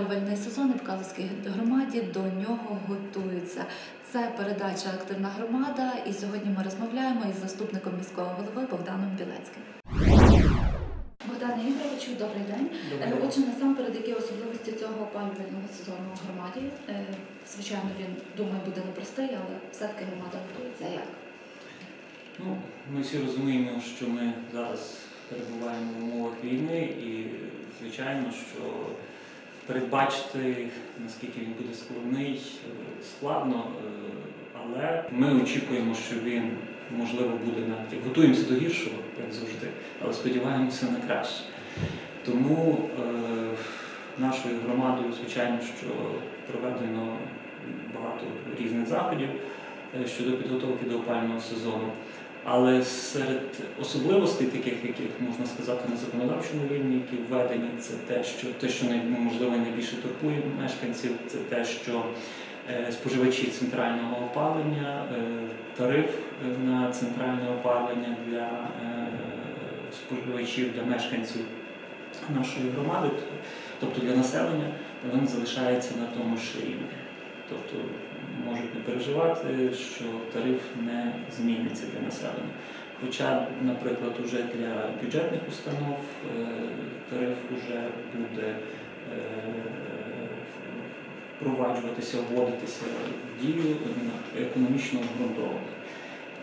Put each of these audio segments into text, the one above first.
опалювальний сезон і в Калузькій громаді до нього готуються. Це передача Активна громада, і сьогодні ми розмовляємо із заступником міського голови Богданом Білецьким. Богдане Ігоровичу, добрий день. Е, Отже, насамперед, які особливості цього опалювального сезону в громаді? Е, Звичайно, він думаю, буде непростий, але все-таки громада готується як? Ну, ми всі розуміємо, що ми зараз перебуваємо в умовах війни, і звичайно, що передбачити, наскільки він буде складний, е, складно, е, але ми очікуємо, що він можливо буде навіть готуємося до гіршого, як завжди, але сподіваємося на краще. Тому е, нашою громадою, звичайно, що проведено багато різних заходів щодо підготовки до опального сезону. Але серед особливостей, таких, яких можна сказати на законодавчому рівні, які введені, це те, що те, що ну, можливо найбільше турбує мешканців, це те, що е, споживачі центрального опалення, е, тариф на центральне опалення для е, споживачів, для мешканців нашої громади, тобто для населення, він залишається на тому ж рівні. Тобто можуть не переживати, що тариф не зміниться для населення. Хоча, наприклад, уже для бюджетних установ е, тариф вже буде е, впроваджуватися, вводитися в дію економічно обґрунтованих.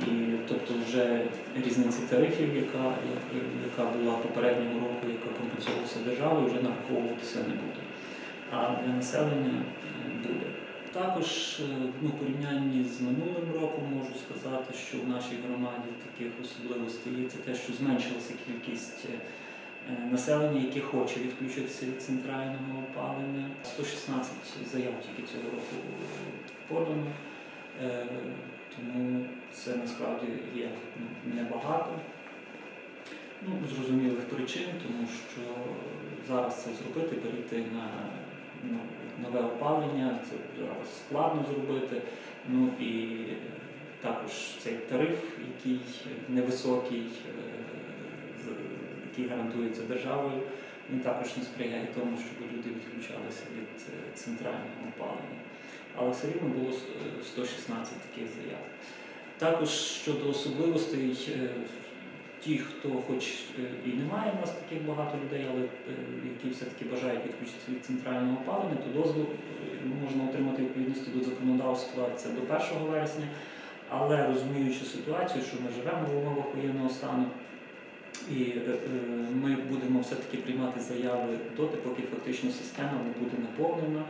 І тобто вже різниця тарифів, яка, яка була попереднього року, яка компенсувалася державою, вже нараховуватися не буде. А для населення е, буде. Також е, ну, порівнянні з минулим роком можу сказати, що в нашій громаді таких особливостей є це те, що зменшилася кількість е, населення, яке хоче відключитися від центрального опалення. 116 заяв тільки цього року подано, Е, тому це насправді є ну, небагато. Ну, зрозумілих причин, тому що зараз це зробити, перейти на ну, нове опалення, це складно зробити. Ну і також цей тариф, який невисокий, е, який гарантується державою, він також не сприяє тому, щоб люди відключалися від е, центрального опалення. Але все рівно було 116 таких заяв. Також щодо особливостей, е, ті, хто хоч е, і немає в нас таких багато людей, але е, які все-таки бажають відключитися від центрального опалення, то дозвіл е, можна отримати відповідності до законодавства це до 1 вересня. Але розуміючи ситуацію, що ми живемо в умовах воєнного стану, і е, ми будемо все-таки приймати заяви доти, поки фактично система не буде наповнена,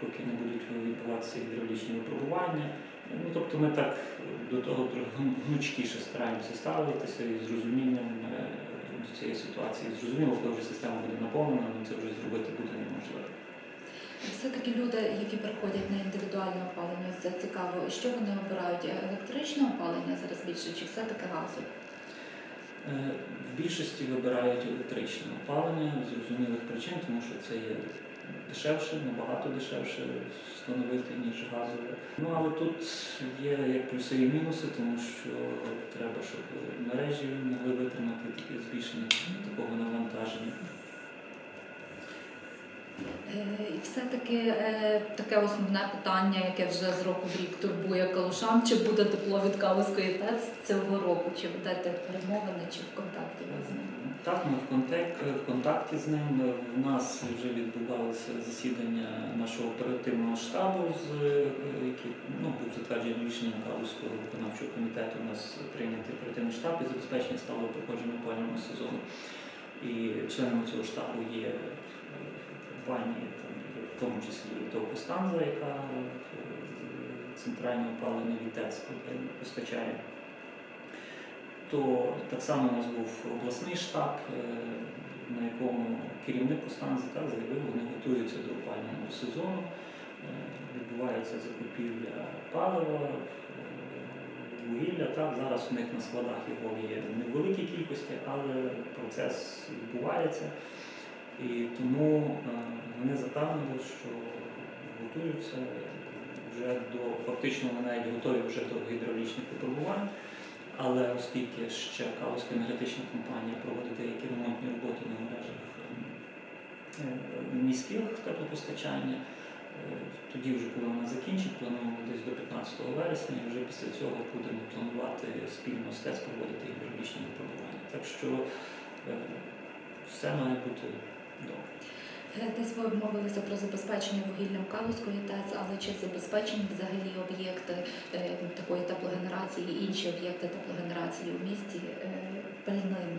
поки не будуть відбуватися гідравлічні випробування. Ну, тобто ми так до того трохи гнучкіше стараємося ставитися і з розумінням е, до цієї ситуації. Зрозуміло, коли вже система буде наповнена, це вже зробити буде неможливо. Все-таки люди, які приходять на індивідуальне опалення, це цікаво. Що вони обирають? Електричне опалення зараз більше, чи все-таки газове? В більшості вибирають електричне опалення з зрозумілих причин, тому що це є дешевше, набагато дешевше встановити, ніж газове. Ну але тут є як плюси і мінуси, тому що треба, щоб мережі могли витримати таке збільшення такого навантаження. Е, І все-таки е, таке основне питання, яке вже з року в рік турбує калушан, чи буде тепло від Калузької ТЕЦ цього року, чи ведете перемовини, чи в контакті з ним? Так, ми в контакті, в контакті з ним. У нас вже відбувалося засідання нашого оперативного штабу, з, е, який ну, був затверджений рішенням Калузького виконавчого комітету. У нас прийнятий оперативний штаб і забезпечення сталого проходження опалювального сезону. І членами цього штабу є пані, там, в тому числі і Довгостанза, яка е, центральне опалення від ТЕЦ постачає то так само у нас був обласний штаб, е, на якому керівник Костанзи заявив, вони готуються до опалювального сезону, Е, відбувається закупівля палива, вугілля. Так, зараз у них на складах його є в невеликій кількості, але процес відбувається. І тому е, вони запевнили, що готуються вже до фактично вони навіть готові вже до гідравлічних випробувань. Але оскільки ще Калузька енергетична компанія проводить деякі ремонтні роботи на мережах ем, міських теплопостачання. Е, Тоді вже коли вона закінчить, плануємо десь до 15 вересня, і вже після цього будемо планувати спільно з ТЕЦ проводити гідравлічні випробування. Так що е, все має бути. Е, Десь ви обмовилися про забезпечення вугіллям Калузької ТЕЦ, але чи забезпечені взагалі об'єкти е, такої теплогенерації, інші об'єкти теплогенерації у місті е, пальним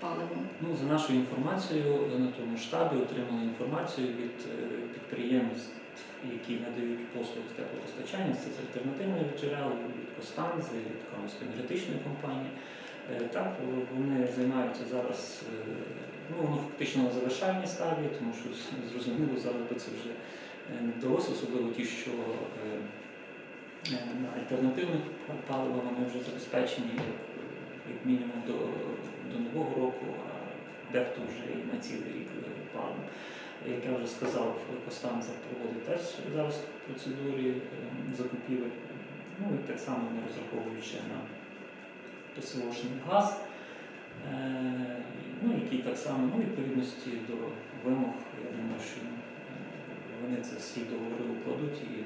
паливом? Ну, за нашою інформацією, на тому штабі отримали інформацію від е, підприємств, які надають послуги з теплопостачання, це з альтернативних джерел, від Костанзи, від Кам'янської енергетичної компанії. Е, Так, вони займаються зараз, е, ну, воно фактично на завершальній стадії, тому що зрозуміло, зараз це вже е, не вдалося, особливо ті, що е, е, на альтернативних паливах вони вже забезпечені як, мінімум до, до нового року, а дехто вже і на цілий рік е, палив. Як я вже сказав, Костанца проводить теж зараз процедурі е, закупівель. Ну і так само не розраховують ще на ПСОшний газ, ну, який так само ну, відповідності до вимог, я думаю, що е, вони це всі договори укладуть і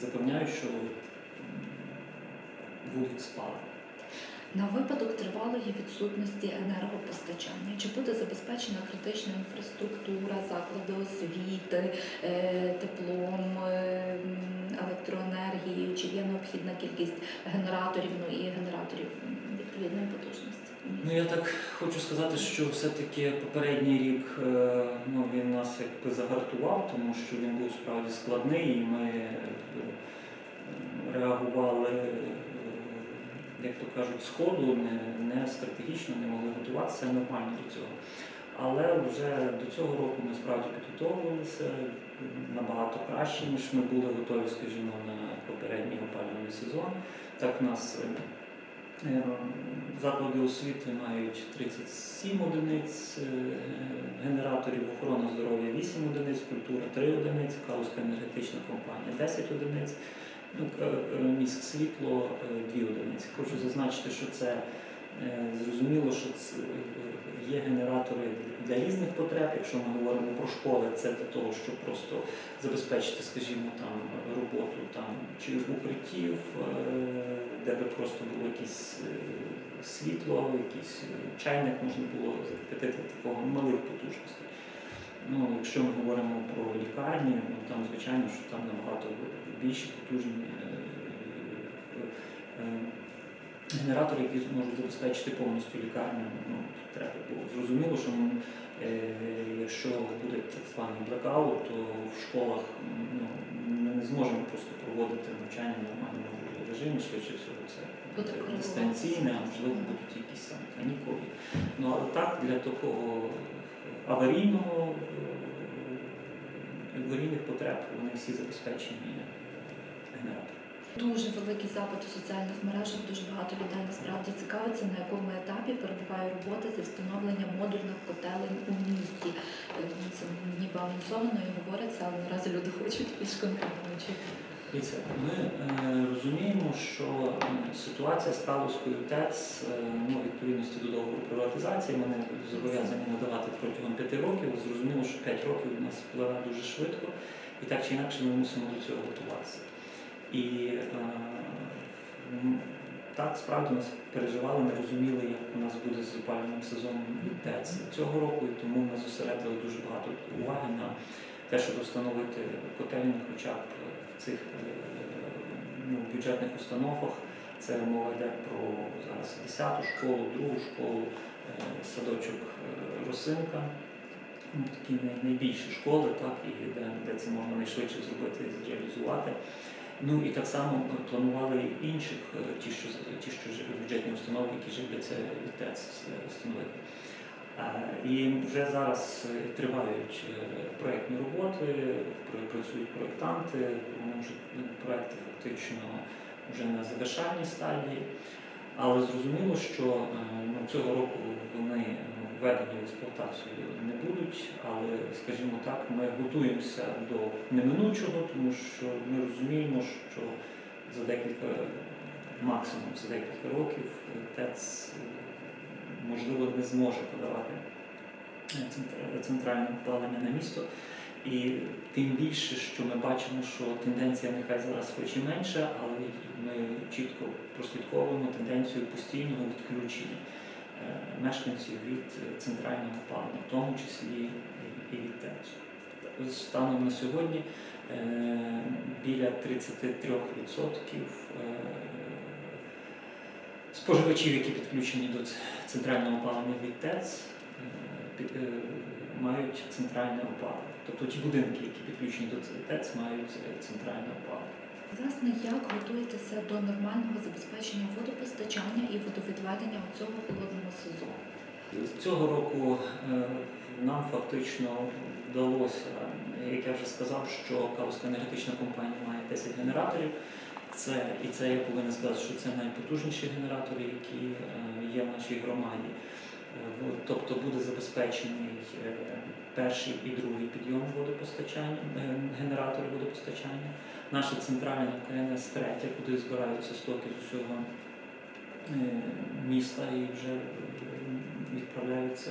запевняють, що будуть спали. На випадок тривалої відсутності енергопостачання, чи буде забезпечена критична інфраструктура, заклади освіти, е, теплом, е, електроенергією, чи є необхідна кількість генераторів, ну і генераторів відповідної потужності? Ну я так хочу сказати, що все-таки попередній рік е, ну, він нас якби загартував, тому що він був справді складний, і ми е, реагували, е, як то кажуть, з ходу, не, не стратегічно, не могли готуватися нормально до цього. Але вже до цього року ми справді підготовилися набагато краще, ніж ми були готові, скажімо, на попередній опалювальний сезон. Так в нас Заклади освіти мають 37 одиниць е, генераторів, охорона здоров'я 8 одиниць, культура 3 одиниць, Кауська енергетична компанія 10 одиниць, ну, е, міськ світло 2 одиниці. Хочу зазначити, що це е, зрозуміло, що це е, є генератори для різних потреб. Якщо ми говоримо про школи, це для того, щоб просто забезпечити, скажімо, там роботу там чи укриттів, е, де би просто було якесь е, світло, якийсь е, чайник можна було закипятити такого малих потужностей. Ну, якщо ми говоримо про лікарні, ну там звичайно, що там набагато більші потужні е, е, генератори, які можуть забезпечити повністю лікарню, ну, треба було. Зрозуміло, що ну, е, якщо буде так званий блекаут, то в школах ну, ми не зможемо просто проводити навчання в нормальному режимі, швидше всього це дистанційне, а можливо будуть якісь там канікули. Ну але так для такого аварійного е, аварійних потреб вони всі забезпечені генератором. Дуже великий запит у соціальних мережах. Дуже багато людей насправді цікавиться, на якому етапі перебуває робота зі встановлення модульних котелень у місті. Е, Це ніби анонсовано і говориться, але наразі люди хочуть більш конкретно. Дивіться, ми е, розуміємо, що ситуація Калузькою ТЕЦ е, ну, відповідності до договору приватизації ми не зобов'язані надавати протягом п'яти років. Зрозуміло, що п'ять років у нас впливає дуже швидко, і так чи інакше ми мусимо до цього готуватися. І е, так справді нас переживали, не розуміли, як у нас буде з опалювальним сезоном ТЕЦ цього року, і тому ми зосередили дуже багато уваги на те, щоб встановити котельні хоча б в цих е, ну, бюджетних установах. Це мова йде про зараз 10-ту школу, другу школу, е, садочок е, Росинка. Ну, такі найбільші школи, так, і де, де це можна найшвидше зробити і зреалізувати. Ну і так само ми планували інших, е, ті, що, ті, що бюджетні установи, які живляться від ТЕЦ встановити. Е, І вже зараз е, тривають проєктні роботи, працюють проєктанти, вони вже ну, проєкти фактично вже на завершальній стадії. Але зрозуміло, що ну, цього року вони ну, введені в експлуатацію не будуть, але, скажімо так, ми готуємося до неминучого, тому що ми розуміємо, що за декілька, максимум за декілька років ТЕЦ е, можливо не зможе подавати центральне опалення на місто. І тим більше, що ми бачимо, що тенденція нехай зараз хоч і менша, але ми чітко прослідковуємо тенденцію постійного відключення мешканців від е, центрального опалення, в тому числі і- від ТЕЦу. Станом на сьогодні е, біля 33% е, споживачів, які підключені до центрального опалення від ТЕЦ, мають центральне опалення. Тобто ті будинки, які підключені до ТЕЦ, мають центральне опалення. Власне, як готуєтеся до нормального забезпечення водопостачання і водовідведення у цього холодного сезону? Цього року е, нам фактично вдалося, як я вже сказав, що Калузька енергетична компанія має 10 генераторів. Це, і це я повинен сказати, що це найпотужніші генератори, які е, є в нашій громаді. Е, Тобто буде забезпечений перший і другий підйом водопостачання, генератори водопостачання. Наша центральна КНС третя, куди збираються стоки з усього е, міста і вже е, відправляються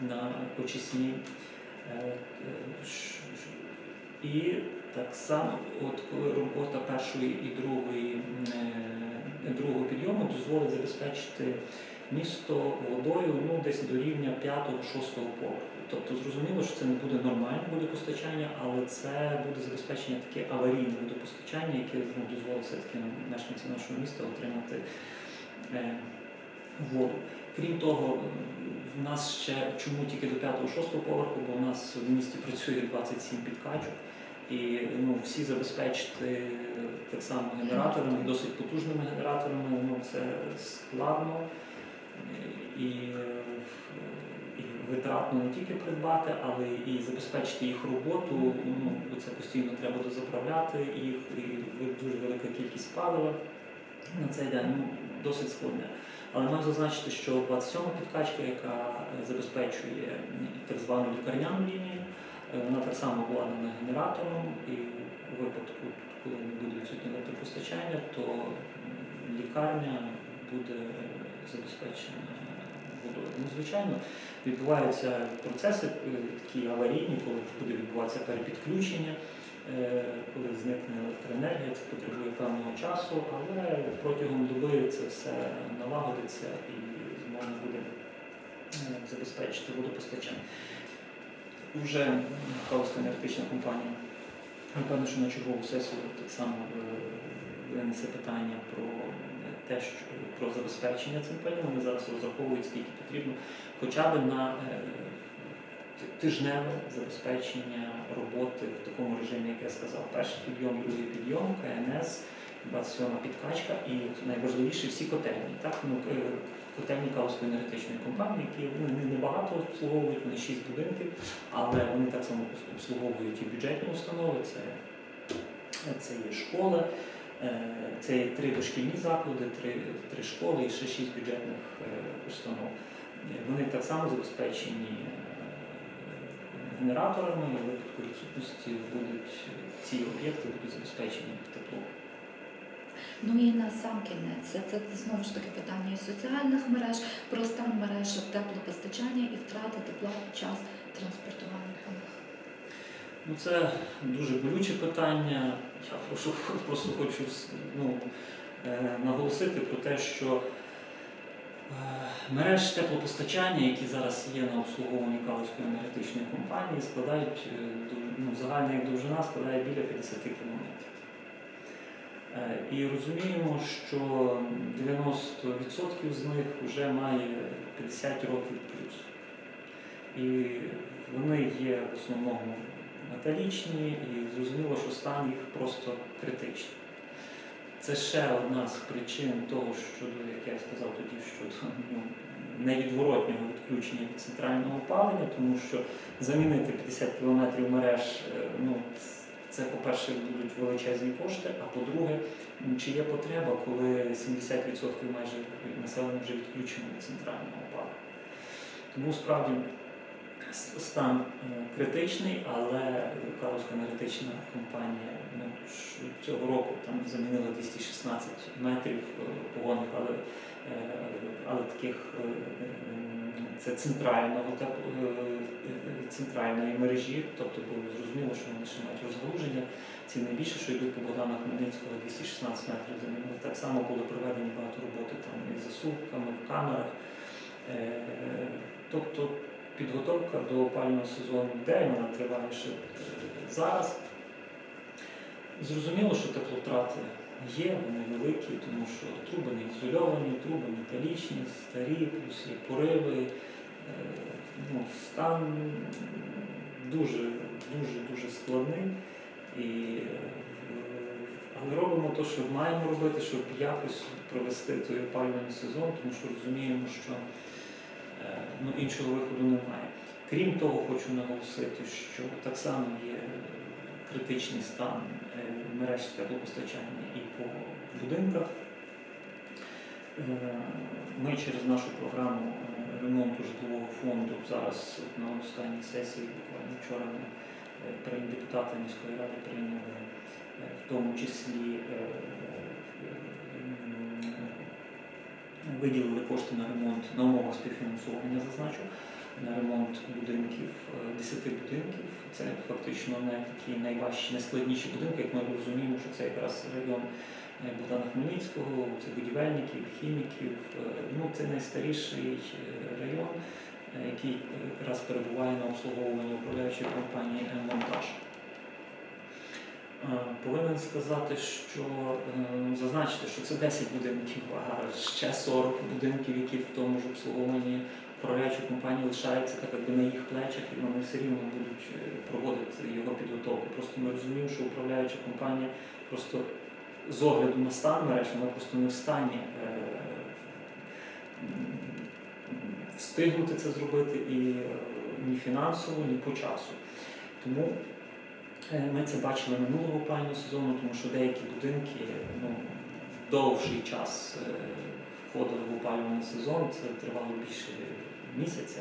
на очисні. Е, І так само, от коли робота першої і другої, другого підйому дозволить забезпечити місто водою ну, десь до рівня 5-6 поверху. Тобто зрозуміло, що це не буде нормальне водопостачання, але це буде забезпечення таке аварійне водопостачання, яке ну, дозволить все-таки мешканцям нашого міста отримати е, воду. Крім того, в нас ще чому тільки до 5-6 поверху, бо у нас в місті працює 27 підкачок. І ну, всі забезпечити так само генераторами, досить потужними генераторами, ну, це складно і, і витратно не тільки придбати, але і забезпечити їх роботу. Ну, це постійно треба дозаправляти їх, і дуже велика кількість палива на цей день ну, досить складне. Але маю зазначити, що 27 підкачка, яка е, забезпечує так звану лікарняну лінію, е, вона так само обладнана генератором, і у випадку, коли не буде відсутнє електропостачання, то лікарня буде забезпечена водою. Ну, звичайно, відбуваються процеси е, такі аварійні, коли буде відбуватися перепідключення. Е, коли зникне електроенергія, це потребує певного часу, але протягом доби це все налагодиться і можна буде е, забезпечити водопостачання. Вже Калузька енергетична компанія, напевно, що на чергову сесію так само винесе питання про те, що про забезпечення цим пальним. Вони зараз розраховують, скільки потрібно, хоча б на е, тижневе забезпечення роботи в такому режимі, як я сказав, перший підйом, другий підйом, КНС, 27 підкачка і найважливіше всі котельні. Так? Ну, е, котельні Калузької енергетичної компанії, які вони не- небагато обслуговують, вони 6 будинків, але вони так само обслуговують і бюджетні установи, це, це є школи, е, це є три дошкільні заклади, три, три школи і ще шість бюджетних е, установ. Е, Вони так само забезпечені е, генераторами, і в випадку відсутності будуть ці об'єкти будуть забезпечені теплом. Ну і на сам кінець, це, це знову ж таки питання і соціальних мереж, про стан мереж теплопостачання і втрати тепла під час транспортування. Ну, це дуже болюче питання. Я просто хочу ну, е, наголосити про те, що е, мереж теплопостачання, які зараз є на обслуговуванні Калузької енергетичної компанії, складають е, ну, загальна їх довжина складає біля 50 кілометрів. І розуміємо, що 90% з них вже має 50 років плюс. І вони є в основному металічні, і зрозуміло, що стан їх просто критичний. Це ще одна з причин того, що, як я сказав тоді, що ну, невідворотнього відключення від центрального опалення, тому що замінити 50 кілометрів мереж, е, ну, це, по-перше, будуть величезні кошти, а по-друге, чи є потреба, коли 70% майже населення вже відключено від центрального опалення. Тому справді Стан е, критичний, але Калузька енергетична компанія ну, цього року там замінила 216 метрів е, погонних, але, е, але таких це центрального центральної мережі, тобто було зрозуміло, що вони ще мають розгалуження. Ці найбільше, що йдуть по Богдана Хмельницького, 216 метрів замінили. Так само були проведені багато роботи там із засувками, в камерах. Тобто підготовка до опального сезону йде, вона триває ще е, зараз. Зрозуміло, що теплотрати є, вони великі, тому що труби не ізольовані, труби металічні, старі, плюс є пориви. Е, Ну, стан дуже, дуже, дуже складний. І, е, але робимо те, що маємо робити, щоб якось провести той опалювальний сезон, тому що розуміємо, що е, ну, іншого виходу немає. Крім того, хочу наголосити, що так само є критичний стан е, мереж теплопостачання і по будинках. Е, Ми через нашу програму е, ремонту житлового фонду зараз на останній сесії, буквально вчора ми е, депутати міської ради прийняли е, в тому числі е, м, виділили кошти на ремонт на умовах співфінансування, зазначу, на ремонт будинків, е, 10 будинків. Це фактично не такі найважчі, найскладніші будинки, як ми розуміємо, що це якраз район е, Богдана Хмельницького, це будівельників, хіміків. е, Ну, це найстаріший е, район, е, який якраз перебуває на обслуговуванні управляючої компанії «М-Монтаж». Е, Повинен сказати, що е, зазначити, що це 10 будинків, а ще 40 будинків, які в тому ж обслуговуванні управляючої компанії лишаються так якби на їх плечах, і вони все рівно будуть е, проводити його підготовку. Просто ми розуміємо, що управляюча компанія просто з огляду на стан мереж, вона просто не в стані встигнути це зробити і ні фінансово, ні по часу. Тому ми це бачили минулого опалювального сезону, тому що деякі будинки ну, довший час е, входили в опалювальний сезон, це тривало більше місяця.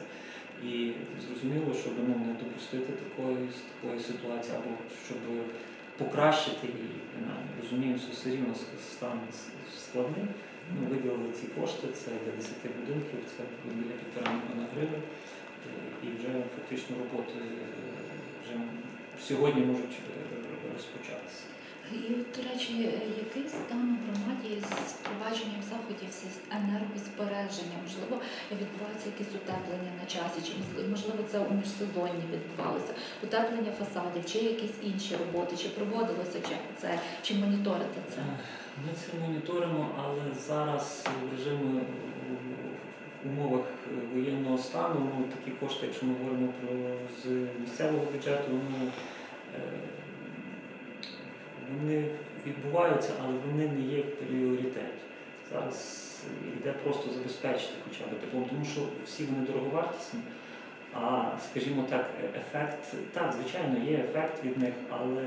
І зрозуміло, щоб ну, не допустити такої, такої ситуації, або щоб покращити її, розуміємо, що все рівно стан складний. Ми виділили ці кошти, це для 10 будинків, це біля півтора мільйона гривень. Е, І вже фактично роботи е, сьогодні можуть е, розпочатися. І, до речі, який стан у громаді з впровадженням заходів з енергозбереження? Можливо, відбуваються якісь утеплення на часі, чи можливо це у міжсезонні відбувалося, утеплення фасадів, чи якісь інші роботи, чи проводилося чи це, чи моніторите це? Е, Ми це моніторимо, але зараз в режимі умовах воєнного стану ну, такі кошти, якщо ми говоримо про з місцевого бюджету, ну, е, вони відбуваються, але вони не є в пріоритеті. Зараз йде просто забезпечити хоча б теплом, тому що всі вони дороговартісні. А, скажімо так, ефект, так, звичайно, є ефект від них, але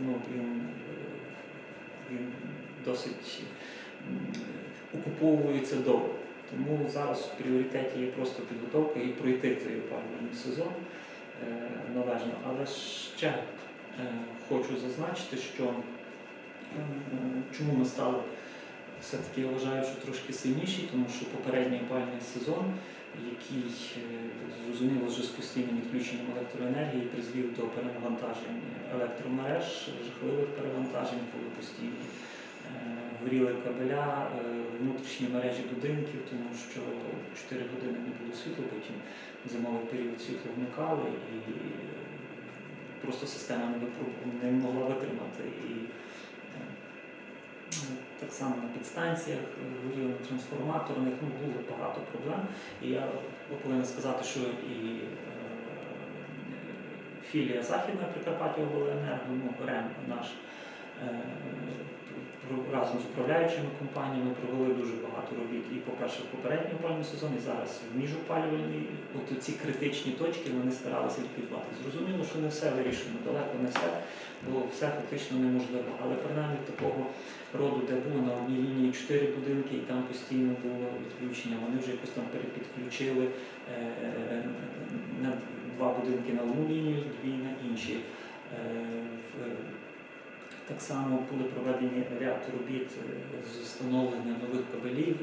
ну, він, е, він досить окуповується довго. Тому зараз в пріоритеті є просто підготовка і пройти цей опалювальний сезон е, належно. Але ще е, хочу зазначити, що е, чому ми стали все-таки, я вважаю, що трошки сильніші, тому що попередній опалювальний сезон, який зрозуміло вже з постійним відключенням електроенергії призвів до перевантажень електромереж, жахливих перевантажень, коли постійно е, горіли кабеля, е, внутрішні мережі будинків, тому що 4 години не було світла, потім зимовий період світло вмикали і просто система не, не могла витримати. І е, так само на підстанціях е, горіли на трансформаторних, ну, було багато проблем. І я повинен сказати, що і е, філія Західної Прикарпаття обленерго, ну, РЕМ наш, е, разом з управляючими компаніями провели дуже багато робіт. І, по-перше, в попередній опалювальний сезон, і зараз в міжопалювальній, от ці критичні точки вони старалися ліквідувати. Зрозуміло, що не все вирішено, далеко не все, бо все фактично неможливо. Але принаймні такого роду, де було на одній лінії чотири будинки, і там постійно було відключення, вони вже якось там перепідключили е, на два будинки на одну лінію, дві на інші. Так само були проведені ряд робіт е, з встановлення нових кабелів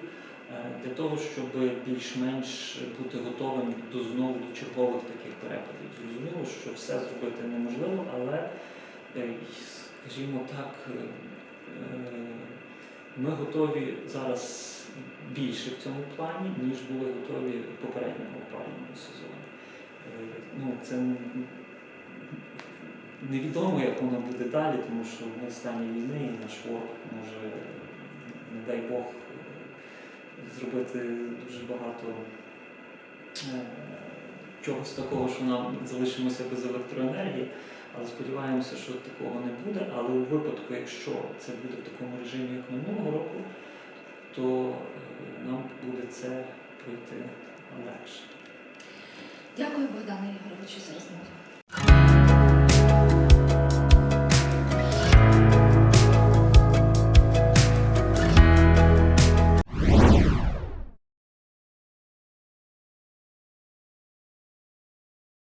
е, для того, щоб більш-менш бути готовим до знову до чергових таких перепадів. Зрозуміло, що все зробити неможливо, але, е, скажімо так, ми готові зараз більше в цьому плані, ніж були готові попереднього опалювального сезону. Ну, це невідомо, як воно буде далі, тому що ми в стані війни і наш ворог може, не дай Бог, зробити дуже багато е, чогось такого, що нам залишимося без електроенергії. Але сподіваємося, що такого не буде. Але у випадку, якщо це буде в такому режимі, як минулого року, то е, нам буде це пройти легше. Дякую, Богдане Ігоровичу, за розмову.